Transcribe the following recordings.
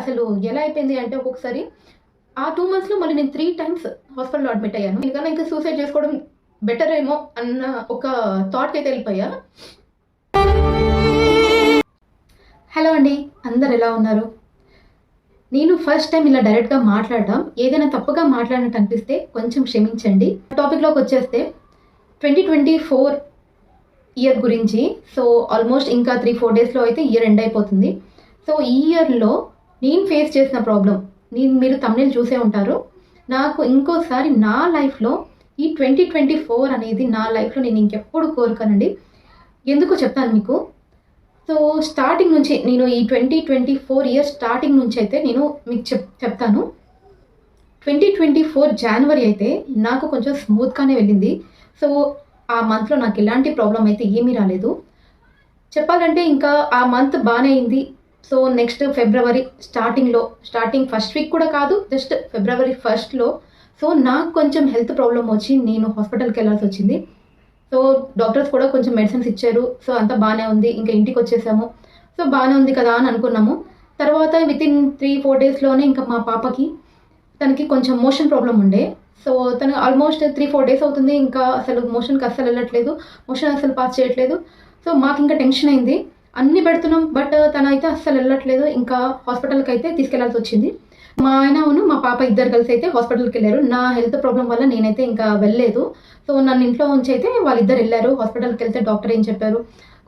అసలు ఎలా అయిపోయింది అంటే ఒక్కొక్కసారి ఆ టూ మంత్స్లో మళ్ళీ నేను త్రీ టైమ్స్ హాస్పిటల్లో అడ్మిట్ అయ్యాను. ఎందుకన్నా ఇంకా సూసైడ్ చేసుకోవడం బెటర్ ఏమో అన్న ఒక థాట్కి అయితే వెళ్ళిపోయా. హలో అండి అందరు ఎలా ఉన్నారు? నేను ఫస్ట్ టైం ఇలా డైరెక్ట్గా మాట్లాడడం ఏదైనా తప్పుగా మాట్లాడినట్టు అనిపిస్తే కొంచెం క్షమించండి. టాపిక్లోకి వచ్చేస్తే ట్వంటీ ట్వంటీ ఫోర్ ఇయర్ గురించి. సో ఆల్మోస్ట్ ఇంకా త్రీ ఫోర్ డేస్లో అయితే ఇయర్ ఎండ్ అయిపోతుంది. సో ఈ ఇయర్లో నేను ఫేస్ చేసిన ప్రాబ్లం నేను మీరు తమిళ చూసే ఉంటారు. నాకు ఇంకోసారి నా లైఫ్లో ఈ ట్వంటీ ట్వంటీ ఫోర్ అనేది నా లైఫ్లో నేను ఇంకెప్పుడు కోరుకోనండి. ఎందుకో చెప్తాను మీకు. సో స్టార్టింగ్ నుంచి నేను ఈ twenty twenty four years starting నుంచి అయితే నేను మీకు చెప్ చెప్తాను. ట్వంటీ ట్వంటీ ఫోర్ జనవరి అయితే నాకు కొంచెం స్మూత్గానే వెళ్ళింది. సో ఆ మంత్లో నాకు ఎలాంటి ప్రాబ్లం అయితే ఏమీ రాలేదు. చెప్పాలంటే ఇంకా ఆ మంత్ బాగానే అయింది. సో నెక్స్ట్ ఫిబ్రవరి స్టార్టింగ్లో స్టార్టింగ్ ఫస్ట్ వీక్ కూడా కాదు జస్ట్ ఫిబ్రవరి ఫస్ట్లో సో నాకు కొంచెం హెల్త్ ప్రాబ్లం వచ్చి నేను హాస్పిటల్కి వెళ్ళాల్సి వచ్చింది. సో డాక్టర్స్ కూడా కొంచెం మెడిసిన్స్ ఇచ్చారు. సో అంతా బాగానే ఉంది. ఇంకా ఇంటికి వచ్చేసాము. సో బాగానే ఉంది కదా అని అనుకున్నాము. తర్వాత విత్ ఇన్ త్రీ ఫోర్ డేస్లోనే ఇంకా మా పాపకి తనకి కొంచెం మోషన్ ప్రాబ్లం ఉండే. సో తను ఆల్మోస్ట్ త్రీ ఫోర్ డేస్ అవుతుంది. ఇంకా అసలు మోషన్కి అస్సలు వెళ్ళట్లేదు. మోషన్ అస్సలు పాస్ చేయట్లేదు. సో మాకు ఇంకా టెన్షన్ అయింది. అన్ని పెడుతున్నాం బట్ తనైతే అయితే అస్సలు వెళ్ళట్లేదు. ఇంకా హాస్పిటల్కి అయితే తీసుకెళ్ళాల్సి వచ్చింది. మా ఆయన అవును మా పాప ఇద్దరు కలిసి అయితే హాస్పిటల్కి వెళ్ళారు నా హెల్త్ ప్రాబ్లం వల్ల నేనైతే ఇంకా వెళ్ళలేదు. సో నన్ను ఇంట్లో ఉంచి అయితే వాళ్ళిద్దరు వెళ్ళారు. హాస్పిటల్కి వెళ్తే డాక్టర్ ఏం చెప్పారు?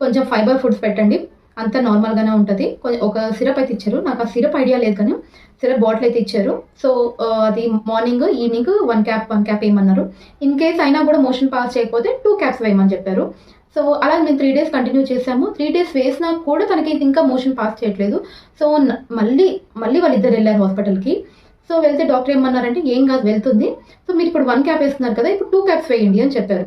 కొంచెం ఫైబర్ ఫుడ్స్ పెట్టండి. అంతా నార్మల్గానే ఉంటుంది. ఒక సిరప్ అయితే ఇచ్చారు. నాకు ఆ సిరప్ ఐడియా లేదు కానీ సిరప్ బాటిల్ అయితే ఇచ్చారు. సో అది morning evening one cap one cap వేయమన్నారు. In case అయినా కూడా మోషన్ పాస్ చేయకపోతే టూ క్యాప్స్ వేయమని చెప్పారు. సో అలా మేము త్రీ డేస్ కంటిన్యూ చేసాము త్రీ డేస్ వేసినా కూడా తనకి ఇంకా మోషన్ పాస్ చేయట్లేదు. సో మళ్ళీ మళ్ళీ వాళ్ళిద్దరు వెళ్ళారు హాస్పిటల్కి సో వెళ్తే డాక్టర్ ఏమన్నారంటే ఏం కాదు వెళ్తుంది. సో మీరు ఇప్పుడు వన్ క్యాప్ వేస్తున్నారు కదా ఇప్పుడు టూ క్యాప్స్ వేయండి అని చెప్పారు.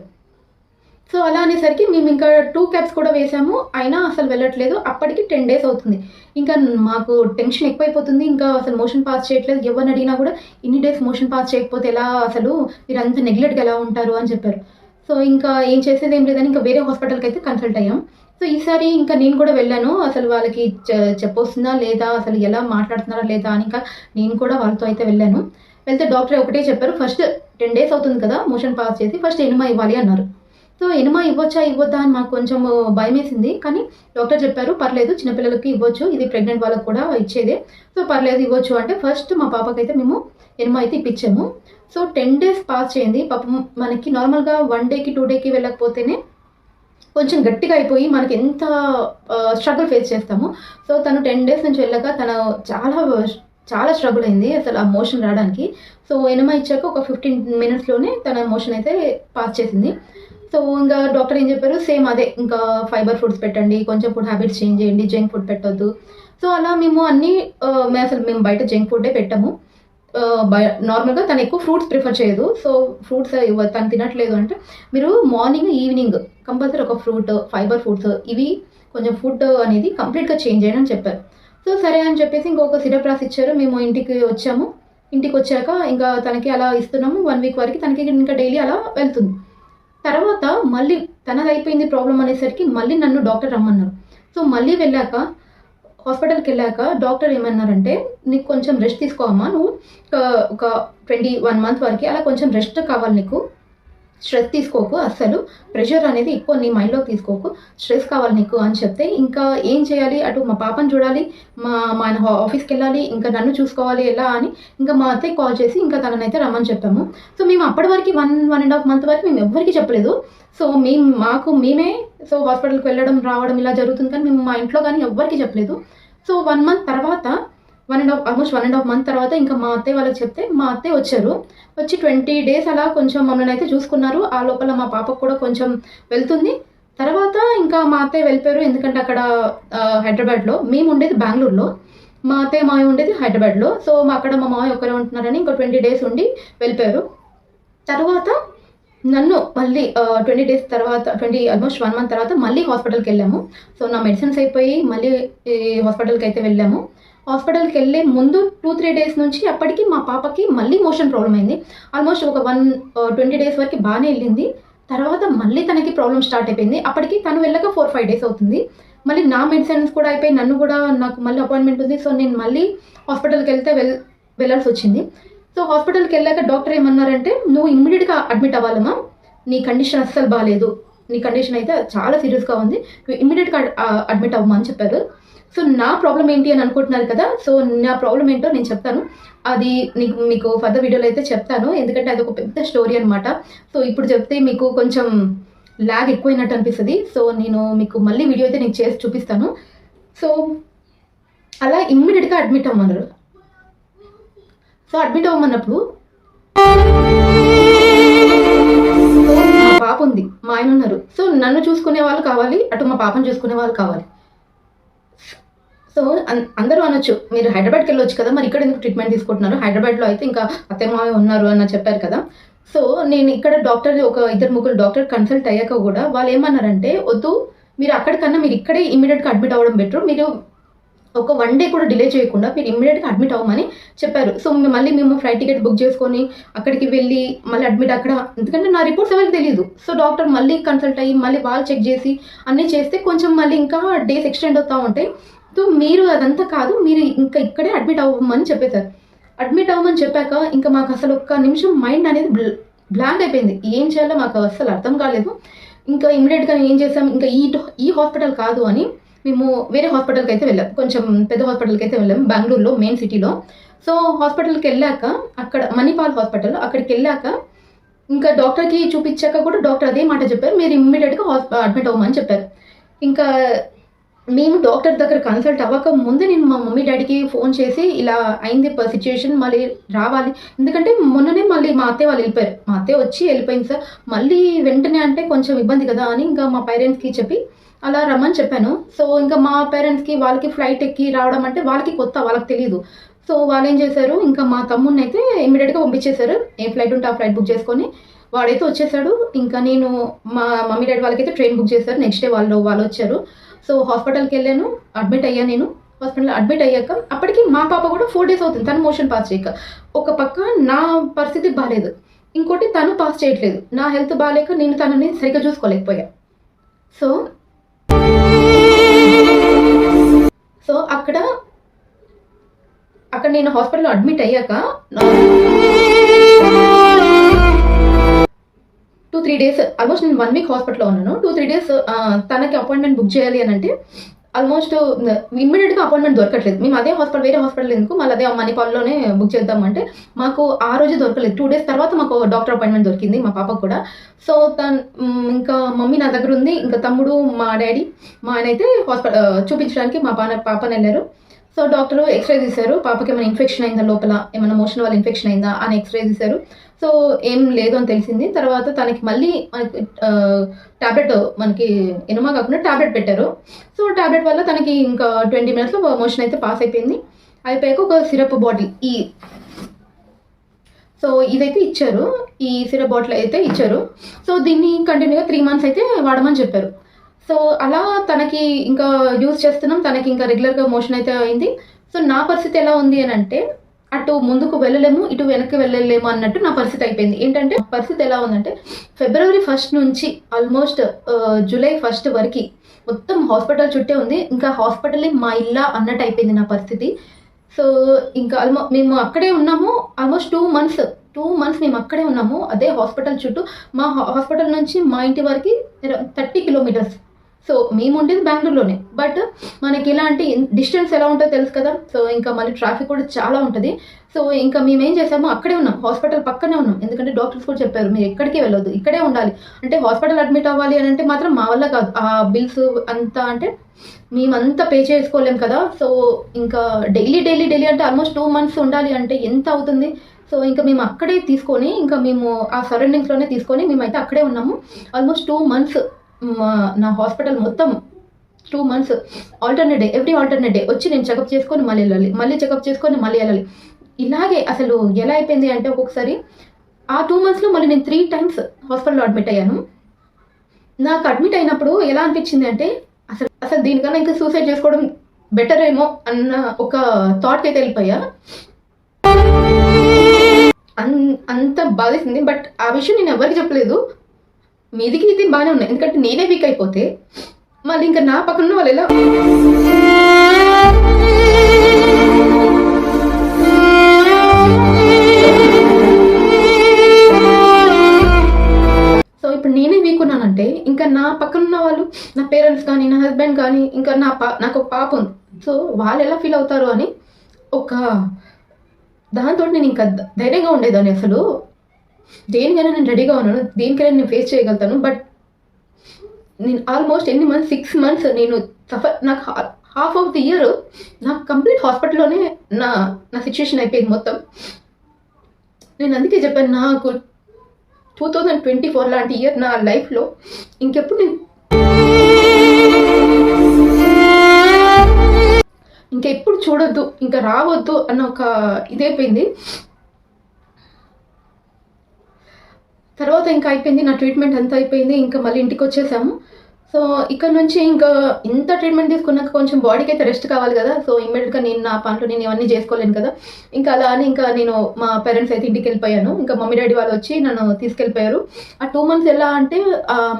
సో అలా అనేసరికి మేము ఇంకా టూ క్యాప్స్ కూడా వేసాము అయినా అసలు వెళ్ళట్లేదు. అప్పటికి టెన్ డేస్ అవుతుంది. ఇంకా మాకు టెన్షన్ ఎక్కువైపోతుంది. ఇంకా అసలు మోషన్ పాస్ చేయట్లేదు. ఎవరిని అడిగినా కూడా ఇన్ని డేస్ మోషన్ పాస్ చేయకపోతే ఎలా అసలు మీరు అంత నెగ్లెట్గా ఎలా ఉంటారు? అని చెప్పారు. సో ఇంకా ఏం చేసేది ఏం లేదని ఇంకా వేరే హాస్పిటల్కి అయితే కన్సల్ట్ అయ్యాం. సో ఈసారి ఇంకా నేను కూడా వెళ్ళాను. అసలు వాళ్ళకి చె- చెప్పొస్తుందా లేదా? అసలు ఎలా మాట్లాడుతున్నారా లేదా అని ఇంకా నేను కూడా వాళ్ళతో అయితే వెళ్ళాను. వెళ్తే డాక్టర్ ఒకటే చెప్పారు ఫస్ట్ టెన్ డేస్ అవుతుంది కదా మోషన్ పాస్ చేసి ఫస్ట్ ఎనిమా ఇవ్వాలి అన్నారు. సో ఎనిమా ఇవ్వచ్చా ఇవ్వద్దా అని మాకు కొంచెం భయం వేసింది కానీ డాక్టర్ చెప్పారు పర్లేదు చిన్నపిల్లలకి ఇవ్వచ్చు. ఇది ప్రెగ్నెంట్ వాళ్ళకి కూడా ఇచ్చేదే. సో పర్లేదు ఇవ్వచ్చు అంటే ఫస్ట్ మా పాపకైతే మేము ఎనిమా అయితే ఇప్పించాము. సో టెన్ డేస్ పాస్ చేయండి. పాపం మనకి నార్మల్గా వన్ డేకి టూ డేకి వెళ్ళకపోతేనే కొంచెం గట్టిగా అయిపోయి మనకి ఎంత స్ట్రగుల్ ఫేస్ చేస్తాము. సో తను టెన్ డేస్ నుంచి వెళ్ళాక తను చాలా చాలా స్ట్రగుల్ అయింది అసలు ఆ మోషన్ రావడానికి. సో ఎనమ ఇచ్చాక ఒక ఫిఫ్టీన్ మినిట్స్లోనే తన మోషన్ అయితే పాస్ చేసింది. సో ఇంకా డాక్టర్ ఏం చెప్పారు? సేమ్ అదే. ఇంకా ఫైబర్ ఫుడ్స్ పెట్టండి కొంచెం ఫుడ్ హ్యాబిట్స్ చేంజ్ చేయండి జంక్ ఫుడ్ పెట్టొద్దు. సో అలా మేము అన్నీ మేము అసలు మేము బయట జంక్ ఫుడ్డే పెట్టాము. నార్మల్గా తను ఎక్కువ ఫ్రూట్స్ ప్రిఫర్ చేయదు. సో ఫ్రూట్స్ తను తినట్లేదు అంటే మీరు మార్నింగ్ ఈవినింగ్ కంపల్సరీ ఒక ఫ్రూట్ ఫైబర్ ఫ్రూట్స్ ఇవి కొంచెం ఫుడ్ అనేది కంప్లీట్గా చేంజ్ చేయడం అని చెప్పారు. సో సరే అని చెప్పేసి ఇంకొక సిరప్ రాసి ఇచ్చారు. మేము ఇంటికి వచ్చాము. ఇంటికి వచ్చాక ఇంకా తనకి అలా ఇస్తున్నాము. వన్ వీక్ వరకు తనకి ఇంకా డైలీ అలా వెళ్తుంది. తర్వాత మళ్ళీ తనది అయిపోయింది ప్రాబ్లం అనేసరికి మళ్ళీ నన్ను డాక్టర్ రమ్మన్నారు. సో మళ్ళీ వెళ్ళాక హాస్పిటల్కి వెళ్ళాక డాక్టర్ ఏమన్నారంటే నీకు కొంచెం రెస్ట్ తీసుకోమ్మా నువ్వు ఒక- ఒక ట్వంటీ వన్ మంత్ వరకు అలా కొంచెం రెస్ట్ కావాలి నీకు. స్ట్రెస్ తీసుకోకు అస్సలు ప్రెషర్ అనేది ఎక్కువ నీ మైండ్లోకి తీసుకోకు. స్ట్రెస్ కావాలి నీకు అని చెప్తే ఇంకా ఏం చేయాలి? అటు మా పాపను చూడాలి మా మా ఆయన హా- ఆఫీస్కి వెళ్ళాలి ఇంకా నన్ను చూసుకోవాలి ఎలా అని ఇంకా మా అత్తయ్య కాల్ చేసి ఇంకా తననైతే రమ్మని చెప్పాము సో మేము అప్పటి వరకు one one and half month వరకు మేము ఎవ్వరికీ చెప్పలేదు. సో మేము మాకు మేమే సో హాస్పిటల్కి వెళ్ళడం రావడం ఇలా జరుగుతుంది కానీ మేము మా ఇంట్లో కానీ ఎవ్వరికీ చెప్పలేదు. సో వన్ మంత్ తర్వాత one and half almost one and half month తర్వాత ఇంకా మా అత్తయ్య వాళ్ళకి చెప్తే మా అత్తయ్య వచ్చారు. వచ్చి ట్వంటీ డేస్ అలా కొంచెం మమ్మల్ని అయితే చూసుకున్నారు. ఆ లోపల మా పాపకు కూడా కొంచెం వెళ్తుంది. తర్వాత ఇంకా మా అత్తయ్య వెళ్ళిపోయారు. ఎందుకంటే అక్కడ హైదరాబాద్లో మేము ఉండేది బెంగళూరులో. మా అత్తయ్య మావి ఉండేది హైదరాబాద్లో. సో మా అక్కడ మా మామయ్య ఒకరే ఉంటున్నారని ఇంకో ట్వంటీ డేస్ ఉండి వెళ్ళిపోయారు. తర్వాత నన్ను మళ్ళీ ట్వంటీ డేస్ తర్వాత ట్వంటీ ఆల్మోస్ట్ వన్ మంత్ తర్వాత మళ్ళీ హాస్పిటల్కి వెళ్ళాము. సో నా మెడిసిన్స్ అయిపోయి మళ్ళీ హాస్పిటల్కి అయితే వెళ్ళాము. హాస్పిటల్కి వెళ్ళే ముందు టూ త్రీ డేస్ నుంచి అప్పటికి మా పాపకి మళ్ళీ మోషన్ ప్రాబ్లం అయింది. ఆల్మోస్ట్ ఒక వన్ ట్వంటీ డేస్ వరకు బాగానే వెళ్ళింది. తర్వాత మళ్ళీ తనకి ప్రాబ్లం స్టార్ట్ అయిపోయింది. అప్పటికి తను వెళ్ళక ఫోర్ ఫైవ్ డేస్ అవుతుంది. మళ్ళీ నా మెడిసిన్స్ కూడా అయిపోయి నన్ను కూడా నాకు మళ్ళీ అపాయింట్మెంట్ ఉంది. సో నేను మళ్ళీ హాస్పిటల్కి వెళ్తే వెల్ వెళ్ళాల్సి వచ్చింది. సో హాస్పిటల్కి వెళ్ళాక డాక్టర్ ఏమన్నారంటే నువ్వు ఇమ్మీడియట్గా అడ్మిట్ అవ్వాలమ్మా. నీ కండిషన్ అస్సలు బాగాలేదు నీ కండిషన్ అయితే చాలా సీరియస్గా ఉంది. నువ్వు ఇమ్మీడియట్గా అడ్మిట్ అవ్వమని చెప్పారు. సో నా ప్రాబ్లం ఏంటి అని అనుకుంటున్నారు కదా సో నా ప్రాబ్లం ఏంటో నేను చెప్తాను. అది నీకు మీకు ఫర్దర్ వీడియోలో అయితే చెప్తాను. ఎందుకంటే అది ఒక పెద్ద స్టోరీ అనమాట సో ఇప్పుడు చెప్తే మీకు కొంచెం ల్యాగ్ ఎక్కువైనట్టు అనిపిస్తుంది. సో నేను మీకు మళ్ళీ వీడియో అయితే నేను చేసి చూపిస్తాను. సో అలా ఇమ్మీడియట్గా అడ్మిట్ అవ్వమన్నారు. సో అడ్మిట్ అవ్వమన్నప్పుడు మా పాప ఉంది మా ఆయన ఉన్నారు. సో నన్ను చూసుకునే వాళ్ళు కావాలి అటు మా పాపను చూసుకునే వాళ్ళు కావాలి. సో అన్- అందరూ అనొచ్చు. మీరు హైదరాబాద్కి వెళ్ళొచ్చు కదా మరి ఇక్కడ ఎందుకు ట్రీట్మెంట్ తీసుకుంటున్నారు? హైదరాబాద్లో అయితే ఇంకా అత్తమావ ఉన్నారు అన్న చెప్పారు కదా. సో నేను ఇక్కడ డాక్టర్ ఒక ఇద్దరు ముగ్గురు డాక్టర్ కన్సల్ట్ అయ్యాక కూడా వాళ్ళు ఏమన్నారంటే వద్దు మీరు అక్కడికన్నా మీరు ఇక్కడే ఇమీడియట్గా అడ్మిట్ అవ్వడం బెటర్ మీరు ఒక వన్ డే కూడా డిలే చేయకుండా మీరు ఇమ్మీడియట్గా అడ్మిట్ అవ్వమని చెప్పారు. సో మేము మళ్ళీ మేము ఫ్లైట్ టికెట్ బుక్ చేసుకొని అక్కడికి వెళ్ళి మళ్ళీ అడ్మిట్ అక్కడ ఎందుకంటే నా రిపోర్ట్స్ ఎవరికి తెలియదు సో డాక్టర్ మళ్ళీ కన్సల్ట్ అయ్యి మళ్ళీ వాళ్ళు చెక్ చేసి అన్నీ చేస్తే కొంచెం మళ్ళీ ఇంకా డేస్ ఎక్స్టెండ్ అవుతూ ఉంటాయి. సో మీరు అదంతా కాదు మీరు ఇంకా ఇక్కడే అడ్మిట్ అవ్వమని చెప్పేశారు. అడ్మిట్ అవ్వమని చెప్పాక ఇంకా మాకు అసలు ఒక్క నిమిషం మైండ్ అనేది బ్లాంక్ అయిపోయింది. ఏం చేయాలో మాకు అసలు అర్థం కాలేదు. ఇంకా ఇమీడియట్గా ఏం చేసాం ఇంకా ఈ ఈ హాస్పిటల్ కాదు అని మేము వేరే హాస్పిటల్కి అయితే వెళ్ళాం. కొంచెం పెద్ద హాస్పిటల్కి అయితే వెళ్ళాం బెంగళూరులో మెయిన్ సిటీలో సో హాస్పిటల్కి వెళ్ళాక అక్కడ మణిపాల్ హాస్పిటల్ అక్కడికి వెళ్ళాక ఇంకా డాక్టర్కి చూపించాక కూడా డాక్టర్ అదే మాట చెప్పారు. మీరు ఇమ్మీడియట్గా హాస్ప అడ్మిట్ అవ్వమని చెప్పారు. ఇంకా మేము డాక్టర్ దగ్గర కన్సల్ట్ అవ్వక ముందు నేను మా మమ్మీ డాడీకి ఫోన్ చేసి ఇలా అయింది సిచ్యువేషన్ మళ్ళీ రావాలి. ఎందుకంటే మొన్ననే మళ్ళీ మా అత్తయ్య వాళ్ళు వెళ్ళిపోయారు. మా అత్తయ్య వచ్చి వెళ్ళిపోయింది సార్. మళ్ళీ వెంటనే అంటే కొంచెం ఇబ్బంది కదా అని ఇంకా మా పేరెంట్స్కి చెప్పి అలా రమ్మని చెప్పాను. సో ఇంకా మా పేరెంట్స్కి వాళ్ళకి ఫ్లైట్ ఎక్కి రావడం అంటే వాళ్ళకి కొత్త వాళ్ళకి తెలియదు సో వాళ్ళు ఏం చేశారు? ఇంకా మా తమ్ముడిని అయితే ఇమీడియట్గా పంపించేశారు. ఏ ఫ్లైట్ ఉంటే ఆ ఫ్లైట్ బుక్ చేసుకొని వాడైతే వచ్చేసాడు. ఇంకా నేను మా మమ్మీ డాడీ వాళ్ళకైతే ట్రైన్ బుక్ చేశారు. నెక్స్ట్ డే వాళ్ళు వాళ్ళు వచ్చారు. సో హాస్పిటల్కి వెళ్ళాను అడ్మిట్ అయ్యాను నేను. హాస్పిటల్ అడ్మిట్ అయ్యాక అప్పటికి మా పాప కూడా ఫోర్ డేస్ అవుతుంది. తను మోషన్ పాస్ చేయక. ఒక పక్క నా పరిస్థితి బాగాలేదు ఇంకోటి తను పాస్ చేయట్లేదు. నా హెల్త్ బాగాలేక నేను తనని సరిగ్గా చూసుకోలేకపోయా. సో సో అక్కడ అక్కడ నేను హాస్పిటల్లో అడ్మిట్ అయ్యాక టూ త్రీ డేస్ ఆల్మోస్ట్ నేను వన్ వీక్ హాస్పిటల్లో ఉన్నాను. టూ త్రీ డేస్ తనకి అపాయింట్మెంట్ బుక్ చేయాలి అని అంటే ఆల్మోస్ట్ ఇమ్మీడియట్గా అపాయింట్మెంట్ దొరకట్లేదు. మేము అదే హాస్పిటల్ వేరే హాస్పిటల్ ఎందుకు మళ్ళీ అదే మణిపాల్లోనే బుక్ చేద్దామంటే మాకు ఆ రోజు దొరకలేదు. టూ డేస్ తర్వాత మాకు డాక్టర్ అపాయింట్మెంట్ దొరికింది మా పాపకు కూడా. సో తను ఇంకా మమ్మీ నా దగ్గర ఉంది. ఇంకా తమ్ముడు మా డాడీ మా ఆయన అయితే హాస్పిటల్ చూపించడానికి మా పాన పాపని వెళ్ళారు. సో డాక్టర్ ఎక్స్రే తీశారు. పాపకి ఏమైనా ఇన్ఫెక్షన్ అయిందా లోపల? ఏమైనా మోషన్ వల్ల ఇన్ఫెక్షన్ అయిందా? అని ఎక్స్రే తీశారు. సో ఏం లేదు అని తెలిసింది. తర్వాత తనకి మళ్ళీ మనకి ట్యాబ్లెట్ మనకి ఎనుమా కాకుండా టాబ్లెట్ పెట్టారు. సో టాబ్లెట్ వల్ల తనకి ఇంకా ట్వంటీ మినిట్స్లో మోషన్ అయితే పాస్ అయిపోయింది. అయిపోయాక ఒక సిరప్ బాటిల్ ఈ సో ఇదైతే ఇచ్చారు. ఈ సిరప్ బాటిల్ అయితే ఇచ్చారు. సో దీన్ని కంటిన్యూగా త్రీ మంత్స్ అయితే వాడమని చెప్పారు. సో అలా తనకి ఇంకా యూజ్ చేస్తున్నాం. తనకి ఇంకా రెగ్యులర్గా మోషన్ అయితే అయింది. సో నా పరిస్థితి ఎలా ఉంది అని అంటే అటు ముందుకు వెళ్ళలేము ఇటు వెనక్కి వెళ్ళలేము అన్నట్టు నా పరిస్థితి అయిపోయింది. ఏంటంటే పరిస్థితి ఎలా ఉందంటే ఫిబ్రవరి ఫస్ట్ నుంచి ఆల్మోస్ట్ జూలై ఫస్ట్ వరకు మొత్తం హాస్పిటల్ చుట్టే ఉంది. ఇంకా హాస్పిటలే మా ఇల్లా అన్నట్టు అయిపోయింది నా పరిస్థితి. సో ఇంకా ఆల్మో మేము అక్కడే ఉన్నాము. Almost two months two months మేము అక్కడే ఉన్నాము. అదే హాస్పిటల్ చుట్టూ. మా హాస్పిటల్ నుంచి మా ఇంటి వరకు థర్టీ కిలోమీటర్స్. సో మేము ఉండేది బెంగళూరులోనే. బట్ మనకి ఎలాంటి డిస్టెన్స్ ఎలా ఉంటుందో తెలుసు కదా? సో ఇంకా మళ్ళీ ట్రాఫిక్ కూడా చాలా ఉంటుంది. సో ఇంకా మేము ఏం చేసాము అక్కడే ఉన్నాం. హాస్పిటల్ పక్కనే ఉన్నాం. ఎందుకంటే డాక్టర్స్ కూడా చెప్పారు మీరు ఎక్కడికి వెళ్ళొద్దు ఇక్కడే ఉండాలి. అంటే హాస్పిటల్ అడ్మిట్ అవ్వాలి అని అంటే మాత్రం మా వల్ల కాదు. ఆ బిల్స్ అంతా అంటే మేమంతా పే చేసుకోలేం కదా? సో ఇంకా డైలీ డైలీ డైలీ అంటే ఆల్మోస్ట్ టూ మంత్స్ ఉండాలి అంటే ఎంత అవుతుంది? సో ఇంకా మేము అక్కడే తీసుకొని ఇంకా మేము ఆ సరౌండింగ్స్లోనే తీసుకొని మేమైతే అక్కడే ఉన్నాము. ఆల్మోస్ట్ టూ మంత్స్ నా హాస్పిటల్ మొత్తం two months alternate day every alternate day వచ్చి నేను చెకప్ చేసుకొని మళ్ళీ వెళ్ళాలి. మళ్ళీ చెకప్ చేసుకొని మళ్ళీ వెళ్ళాలి. ఇలాగే అసలు ఎలా అయిపోయింది అంటే ఒక్కొక్కసారి ఆ టూ మంత్స్లో మళ్ళీ నేను త్రీ టైమ్స్ హాస్పిటల్లో అడ్మిట్ అయ్యాను. నాకు అడ్మిట్ అయినప్పుడు ఎలా అనిపించింది అంటే అసలు అసలు దీనికన్నా ఇంకా సూసైడ్ చేసుకోవడం బెటర్ ఏమో అన్న ఒక థాట్కి అయితే వెళ్ళిపోయా. అంత బాధేసింది. బట్ ఆ విషయం నేను ఎవరికి చెప్పలేదు. మీదికి ఇది బాగానే ఉన్నాయి. ఎందుకంటే నేనే వీక్ అయిపోతే మళ్ళీ ఇంకా నా పక్కన వాళ్ళు ఎలా? సో ఇప్పుడు నేనే వీక్ ఉన్నానంటే ఇంకా నా పక్కన ఉన్న వాళ్ళు నా పేరెంట్స్ కానీ నా హస్బెండ్ కానీ ఇంకా నా పా నాకు ఒక పాప ఉంది. సో వాళ్ళు ఎలా ఫీల్ అవుతారు అని ఒక దాంతో నేను ఇంకా ధైర్యంగా ఉండేదాన్ని అసలు. దేనికైనా నేను రెడీగా ఉన్నాను దేనికైనా నేను ఫేస్ చేయగలుగుతాను బట్ నేను ఆల్మోస్ట్ ఎన్ని మంత్స్ సిక్స్ మంత్స్ నేను సఫర్ నాకు హాఫ్ ఆఫ్ ది ఇయర్ నాకు కంప్లీట్ హాస్పిటల్లోనే నా నా సిచ్యువేషన్ అయిపోయింది మొత్తం. నేను అందుకే చెప్పాను నాకు టూ థౌజండ్ ట్వంటీ ఫోర్ లాంటి ఇయర్ నా లైఫ్లో ఇంకెప్పుడు నేను ఇంకెప్పుడు చూడొద్దు ఇంకా రావద్దు అన్న ఒక ఇదైపోయింది తర్వాత ఇంకా అయిపోయింది నా ట్రీట్మెంట్ అంతా అయిపోయింది ఇంకా మళ్ళీ ఇంటికి వచ్చేసాము. సో ఇక్కడ నుంచి ఇంకా ఇంత ట్రీట్మెంట్ తీసుకున్నాక కొంచెం బాడీకి అయితే రెస్ట్ కావాలి కదా. సో ఇమ్మీడియట్గా నేను నా పనులు నేను ఇవన్నీ చేసుకోలేను కదా. ఇంకా అలా అని ఇంకా నేను మా పేరెంట్స్ అయితే ఇంటికి వెళ్ళిపోయాను. ఇంకా మమ్మీ డాడీ వాళ్ళు వచ్చి నన్ను తీసుకెళ్ళిపోయారు. ఆ టూ మంత్స్ ఎలా అంటే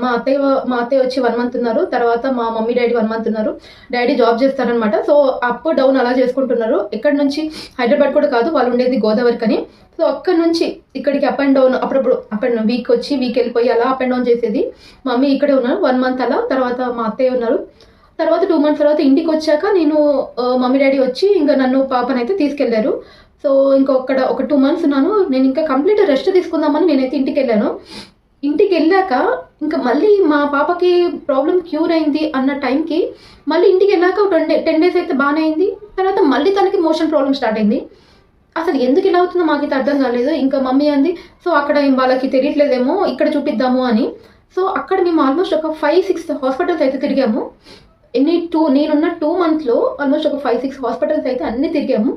మా అత్తయ్య మా అత్తయ్య వచ్చి వన్ మంత్ ఉన్నారు. తర్వాత మా మమ్మీ డాడీ వన్ మంత్ ఉన్నారు. డాడీ జాబ్ చేస్తారనమాట సో అప్ డౌన్ అలా చేసుకుంటున్నారు. ఇక్కడ నుంచి? హైదరాబాద్ కూడా కాదు వాళ్ళు ఉండేది గోదావరికి అని సో అక్కడ నుంచి ఇక్కడికి అప్ అండ్ డౌన్ అప్పుడప్పుడు అప్ అండ్ వీక్ వచ్చి వీక్ వెళ్ళిపోయి అలా అప్ అండ్ డౌన్ చేసేది. మమ్మీ ఇక్కడే ఉన్నారు వన్ మంత్ అలా తర్వాత మా అత్తయ్య ఉన్నారు. తర్వాత టూ మంత్స్ తర్వాత ఇంటికి వచ్చాక నేను మమ్మీ డాడీ వచ్చి ఇంకా నన్ను పాపనైతే తీసుకెళ్ళారు. సో ఇంకొక్కడ ఒక టూ మంత్స్ ఉన్నాను. నేను ఇంకా కంప్లీట్ రెస్ట్ తీసుకుందామని నేనైతే ఇంటికి వెళ్ళాను. ఇంటికి వెళ్ళాక ఇంకా మళ్ళీ మా పాపకి ప్రాబ్లం క్యూర్ అయింది అన్న టైంకి మళ్ళీ ఇంటికి వెళ్ళాక ఒక టెన్ డే టెన్ డేస్ అయితే బాగానే అయింది. తర్వాత మళ్ళీ తనకి మోషన్ ప్రాబ్లం స్టార్ట్ అయింది. అసలు ఎందుకు ఇలా అవుతుందో మాకైతే అర్థం కాలేదు. ఇంకా మమ్మీ అంది సో అక్కడ మేము వాళ్ళకి తెలియట్లేదేమో ఇక్కడ చూపిద్దాము అని. సో అక్కడ మేము ఆల్మోస్ట్ ఒక ఫైవ్ సిక్స్ హాస్పిటల్స్ అయితే తిరిగాము. ఎన్ని టూ నేనున్న టూ మంత్స్లో ఆల్మోస్ట్ ఒక ఫైవ్ సిక్స్ హాస్పిటల్స్ అయితే అన్నీ తిరిగాము.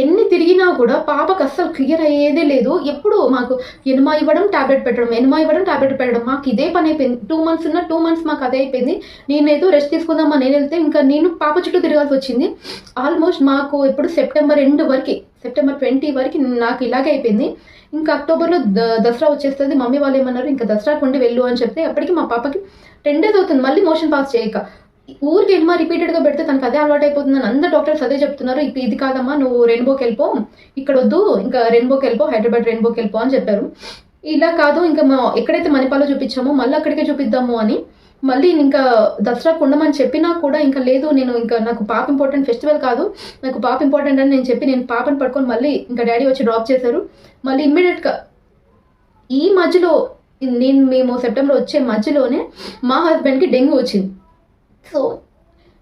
ఎన్ని తిరిగినా కూడా పాపకు అస్సలు క్లియర్ అయ్యేదే లేదు. ఎప్పుడు మాకు ఎనుమా ఇవ్వడం టాబ్లెట్ పెట్టడం ఎనుమా ఇవ్వడం ట్యాబ్లెట్ పెట్టడం. మాకు ఇదే పని అయిపోయింది. టూ మంత్స్ ఉన్న టూ మంత్స్ మాకు అదే అయిపోయింది. నేనేదో రెస్ట్ తీసుకుందామా నేను వెళ్తే ఇంకా నేను పాప చుట్టూ తిరగాల్సి వచ్చింది. ఆల్మోస్ట్ మాకు ఇప్పుడు సెప్టెంబర్ ఎండ్ వరకు సెప్టెంబర్ ట్వంటీ వరకు నాకు ఇలాగే అయిపోయింది. ఇంకా అక్టోబర్లో దసరా వచ్చేస్తుంది. మమ్మీ వాళ్ళు ఏమన్నారు ఇంకా దసరాకుండి వెళ్ళు అని చెప్తే అప్పటికి మా పాపకి టెన్ డేస్ అవుతుంది. మళ్ళీ మోషన్ పాస్ చేయక. ఊరికి ఎన్నో రిపీటెడ్గా పెడితే తనకు అదే అలవాటు అయిపోతుందని అందరు డాక్టర్స్ అదే చెప్తున్నారు. ఇది కాదమ్మా నువ్వు రెయిన్బోకి వెళ్ళిపో ఇక్కడ వద్దు ఇంకా రెయిన్బోకి వెళ్ళిపో హైదరాబాద్ రెయిన్బోకి వెళ్ళిపో అని చెప్పారు. ఇలా కాదు ఇంకా మా ఎక్కడైతే మణిపాల్లో చూపించామో మళ్ళీ అక్కడికే చూపిద్దాము అని. మళ్ళీ ఇంకా దసరాకు ఉండమని చెప్పినా కూడా ఇంకా లేదు నేను ఇంకా నాకు పాప ఇంపార్టెంట్ ఫెస్టివల్ కాదు. నాకు పాప ఇంపార్టెంట్ అని నేను చెప్పి నేను పాపని పట్టుకొని మళ్ళీ ఇంకా డాడీ వచ్చి డ్రాప్ చేశారు. మళ్ళీ ఇమ్మీడియట్గా ఈ మధ్యలో నేను మేము సెప్టెంబర్ వచ్చే మధ్యలోనే మా హస్బెండ్కి డెంగ్యూ వచ్చింది. సో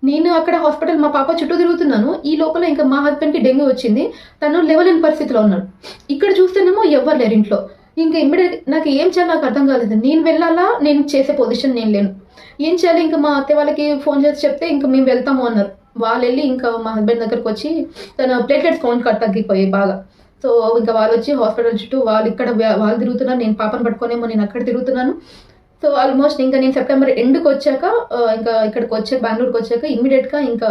నేను అక్కడ హాస్పిటల్ మా పాప చుట్టూ తిరుగుతున్నాను. ఈ లోపల ఇంకా మా హస్బెండ్కి డెంగ్యూ వచ్చింది. తను లేవలేని పరిస్థితిలో ఉన్నాడు. ఇక్కడ చూస్తేనేమో ఎవ్వరు లేరు ఇంట్లో. ఇంకా ఇమ్మీడియట్ నాకు ఏం చేయాలి నాకు అర్థం కాలేదు. నేను వెళ్ళాలా? నేను చేసే పొజిషన్ నేను లేను. ఏం చేయాలి? ఇంకా మా అత్తే వాళ్ళకి ఫోన్ చేసి చెప్తే ఇంకా మేము వెళ్తాము అన్నారు. వాళ్ళు వెళ్ళి ఇంకా మా హస్బెండ్ దగ్గరకు వచ్చి తన ప్లేట్లెట్స్ కౌంట్ కట్ తగ్గిపోయాయి బాగా. సో ఇంకా వాళ్ళు వచ్చి హాస్పిటల్ చుట్టూ వాళ్ళు ఇక్కడ వాళ్ళు తిరుగుతున్నారు. నేను పాపను పట్టుకునేమో నేను అక్కడ తిరుగుతున్నాను. సో ఆల్మోస్ట్ ఇంకా నేను సెప్టెంబర్ ఎండ్కి వచ్చాక ఇంకా ఇక్కడికి వచ్చాక బెంగళూరుకి వచ్చాక ఇమ్మీడియట్గా ఇంకా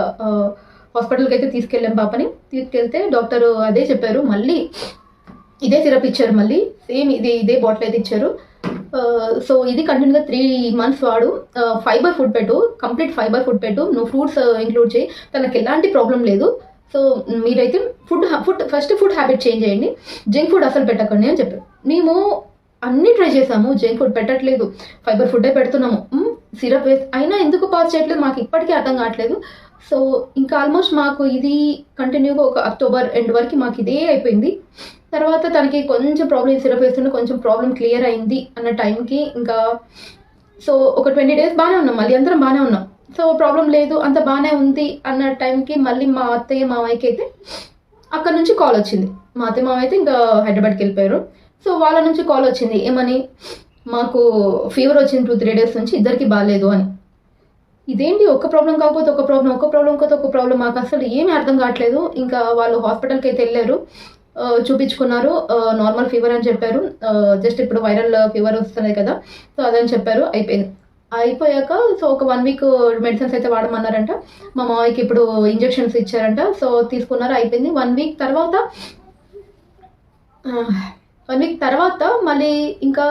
హాస్పిటల్కి అయితే తీసుకెళ్ళాం పాపని. తీసుకెళ్తే డాక్టర్ అదే చెప్పారు మళ్ళీ ఇదే సిరప్ ఇచ్చారు మళ్ళీ సేమ్ ఇది ఇదే బాటిల్ అయితే ఇచ్చారు. సో ఇది కంటిన్యూగా త్రీ మంత్స్ వాడు ఫైబర్ ఫుడ్ పెట్టు కంప్లీట్ ఫైబర్ ఫుడ్ పెట్టు. నువ్వు ఫ్రూట్స్ ఇంక్లూడ్ చేయి తనకి ఎలాంటి ప్రాబ్లం లేదు. సో మీరైతే food food first food habit change చేయండి. జంక్ ఫుడ్ అసలు పెట్టకండి అని చెప్పారు. మేము అన్నీ ట్రై చేసాము జంక్ ఫుడ్ పెట్టట్లేదు. ఫైబర్ ఫుడ్డే పెడుతున్నాము. సిరప్ వేసి అయినా ఎందుకు పాస్ చేయట్లేదు? మాకు ఇప్పటికీ అర్థం కావట్లేదు. సో ఇంకా ఆల్మోస్ట్ మాకు ఇది కంటిన్యూగా ఒక అక్టోబర్ ఎండ్ వరకు మాకు ఇదే అయిపోయింది. తర్వాత తనకి కొంచెం ప్రాబ్లం సిరప్ వేస్తుంటే కొంచెం ప్రాబ్లం క్లియర్ అయింది అన్న టైంకి ఇంకా సో ఒక ట్వంటీ డేస్ బాగానే ఉన్నాం. మళ్ళీ అందరం బాగానే ఉన్నాం. సో ప్రాబ్లం లేదు అంత బాగానే ఉంది అన్న టైంకి మళ్ళీ మా అత్తయ్య మామయ్యకి అయితే అక్కడ నుంచి కాల్ వచ్చింది. మా అత్తయ్య మామయ్య అయితే ఇంకా హైదరాబాద్కి వెళ్ళిపోయారు. సో వాళ్ళ నుంచి కాల్ వచ్చింది. ఏమని? మాకు ఫీవర్ వచ్చింది టూ త్రీ డేస్ నుంచి ఇద్దరికి బాగాలేదు అని. ఇదేంటి? ఒక ప్రాబ్లం కాకపోతే ఒక ప్రాబ్లం ఒక ప్రాబ్లం కాకపోతే ఒక ప్రాబ్లం మాకు అసలు ఏమీ అర్థం కావట్లేదు. ఇంకా వాళ్ళు హాస్పిటల్కి అయితే వెళ్ళారు. చూపించుకున్నారు. నార్మల్ ఫీవర్ అని చెప్పారు. జస్ట్ ఇప్పుడు వైరల్ ఫీవర్ వస్తుంది కదా. సో అదని చెప్పారు. అయిపోయింది. అయిపోయాక సో ఒక వన్ వీక్ మెడిసిన్స్ అయితే వాడమన్నారంట. మా మామయ్యకి ఇప్పుడు ఇంజెక్షన్స్ ఇచ్చారంట. సో తీసుకున్నారు. అయిపోయింది. వన్ వీక్ తర్వాత వన్ వీక్ తర్వాత మళ్ళీ ఇంకా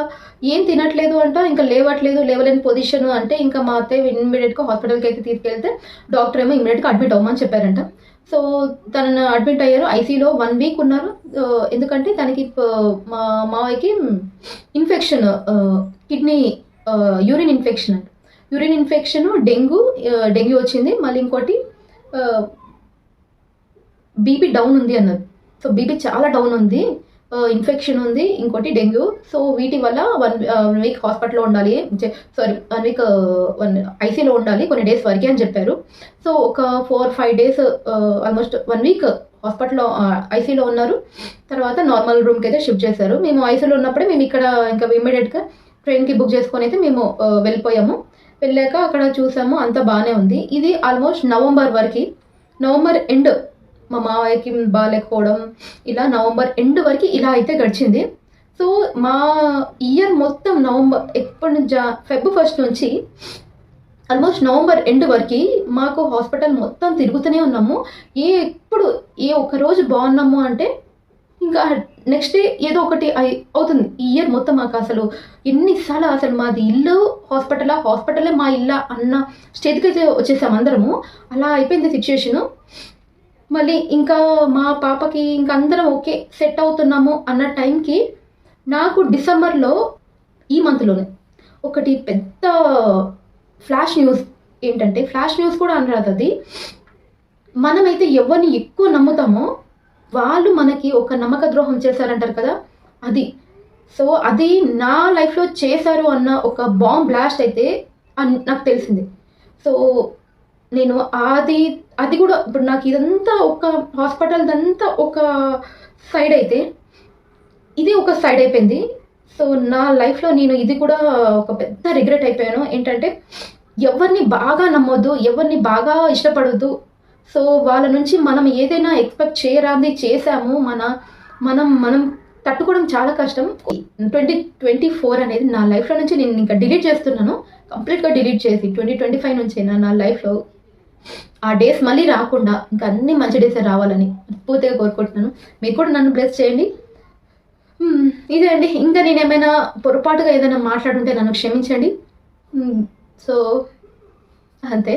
ఏం తినట్లేదు అంట ఇంకా లేవట్లేదు లేవలేని పొజిషన్ అంటే ఇంకా మా అత్తయ్య ఇమ్మీడియట్గా హాస్పిటల్కి అయితే తీసుకెళ్తే డాక్టర్ ఏమో ఇమ్మీడియట్గా అడ్మిట్ అవ్వమని చెప్పారంట. సో తనను అడ్మిట్ అయ్యారు. ఐసీలో వన్ వీక్ ఉన్నారు. ఎందుకంటే తనకి మా మావయ్యకి ఇన్ఫెక్షన్ కిడ్నీ యూరిన్ ఇన్ఫెక్షన్ అంట. యూరిన్ ఇన్ఫెక్షన్ డెంగ్యూ డెంగ్యూ వచ్చింది. మళ్ళీ ఇంకోటి బీపీ డౌన్ ఉంది అన్నారు. సో బీపీ చాలా డౌన్ ఉంది. ఇన్ఫెక్షన్ ఉంది ఇంకోటి డెంగ్యూ. సో వీటి వల్ల వన్ వన్ వీక్ హాస్పిటల్లో ఉండాలి సారీ వన్ వీక్ వన్ ఐసీలో ఉండాలి కొన్ని డేస్ వరకే అని చెప్పారు. సో ఒక four five days almost one week హాస్పిటల్లో ఐసీలో ఉన్నారు. తర్వాత నార్మల్ రూమ్కి అయితే షిఫ్ట్ చేశారు. మేము ఐసీలో ఉన్నప్పుడే మేము ఇక్కడ ఇంకా ఇమ్మీడియట్గా ట్రైన్కి బుక్ చేసుకొని అయితే మేము వెళ్ళిపోయాము. వెళ్ళాక అక్కడ చూసాము అంతా బాగానే ఉంది. ఇది ఆల్మోస్ట్ నవంబర్ వరకు. నవంబర్ ఎండ్ మా మావయ్యకి బాగాలేకపోవడం ఇలా నవంబర్ ఎండ్ వరకు ఇలా అయితే గడిచింది. సో మా ఇయర్ మొత్తం నవంబర్ ఎప్పటి నుంచి ఫెబ్ ఫస్ట్ నుంచి ఆల్మోస్ట్ నవంబర్ ఎండ్ వరకు మాకు హాస్పిటల్ మొత్తం తిరుగుతూనే ఉన్నాము. ఏ ఎప్పుడు ఏ ఒక్క రోజు బాగున్నాము అంటే ఇంకా నెక్స్ట్ డే ఏదో ఒకటి అయి అవుతుంది. ఈ ఇయర్ మొత్తం మాకు అసలు ఎన్నిసార్లు అసలు మాది ఇల్లు హాస్పిటలా హాస్పిటలే మా ఇల్లా అన్న స్టేజ్కి అయితే వచ్చేసాం అందరము. అలా అయిపోయింది సిచ్యువేషను మళ్ళీ ఇంకా మా పాపకి ఇంకా అందరం ఓకే సెట్ అవుతున్నాము అన్న టైంకి నాకు డిసెంబర్లో ఈ మంత్లోనే ఒకటి పెద్ద ఫ్లాష్ న్యూస్ ఏంటంటే ఫ్లాష్ న్యూస్ కూడా అనరాదు అది. మనమైతే ఎవరిని ఎక్కువ నమ్ముతామో వాళ్ళు మనకి ఒక నమ్మక ద్రోహం చేశారంటారు కదా అది. సో అది నా లైఫ్లో చేశారు అన్న ఒక బాంబ్ బ్లాస్ట్ అయితే అన్- నాకు తెలిసింది. సో నేను అది అది కూడా ఇప్పుడు నాకు ఇదంతా ఒక హాస్పిటల్ అంతా ఒక సైడ్ అయితే ఇది ఒక సైడ్ అయిపోయింది. సో నా లైఫ్లో నేను ఇది కూడా ఒక పెద్ద రిగ్రెట్ అయిపోయాను. ఏంటంటే ఎవరిని బాగా నమ్మొద్దు ఎవరిని బాగా ఇష్టపడొద్దు. సో వాళ్ళ నుంచి మనం ఏదైనా ఎక్స్పెక్ట్ చేయరాంది చేసాము మన మనం మనం తట్టుకోవడం చాలా కష్టం. ట్వంటీ ట్వంటీ ఫోర్ అనేది నా లైఫ్లో నుంచి నేను ఇంకా డిలీట్ చేస్తున్నాను. కంప్లీట్గా డిలీట్ చేసి ట్వంటీ ట్వంటీ ఫైవ్ నుంచి నా లైఫ్లో ఆ డేస్ మళ్ళీ రాకుండా ఇంకా అన్ని మంచి డేసే రావాలని పూర్తిగా కోరుకుంటున్నాను. మీరు కూడా నన్ను బ్లెస్ చేయండి. ఇదే అండి. ఇంకా నేను ఏమైనా పొరపాటుగా ఏదైనా మాట్లాడుంటే నన్ను క్షమించండి. సో అంతే.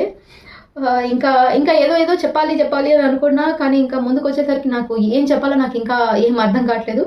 ఇంకా ఇంకా ఏదో ఏదో చెప్పాలి చెప్పాలి అని అనుకున్నా కానీ ఇంకా ముందుకు వచ్చేసరికి నాకు ఏం చెప్పాలో నాకు ఇంకా ఏం అర్థం కావట్లేదు.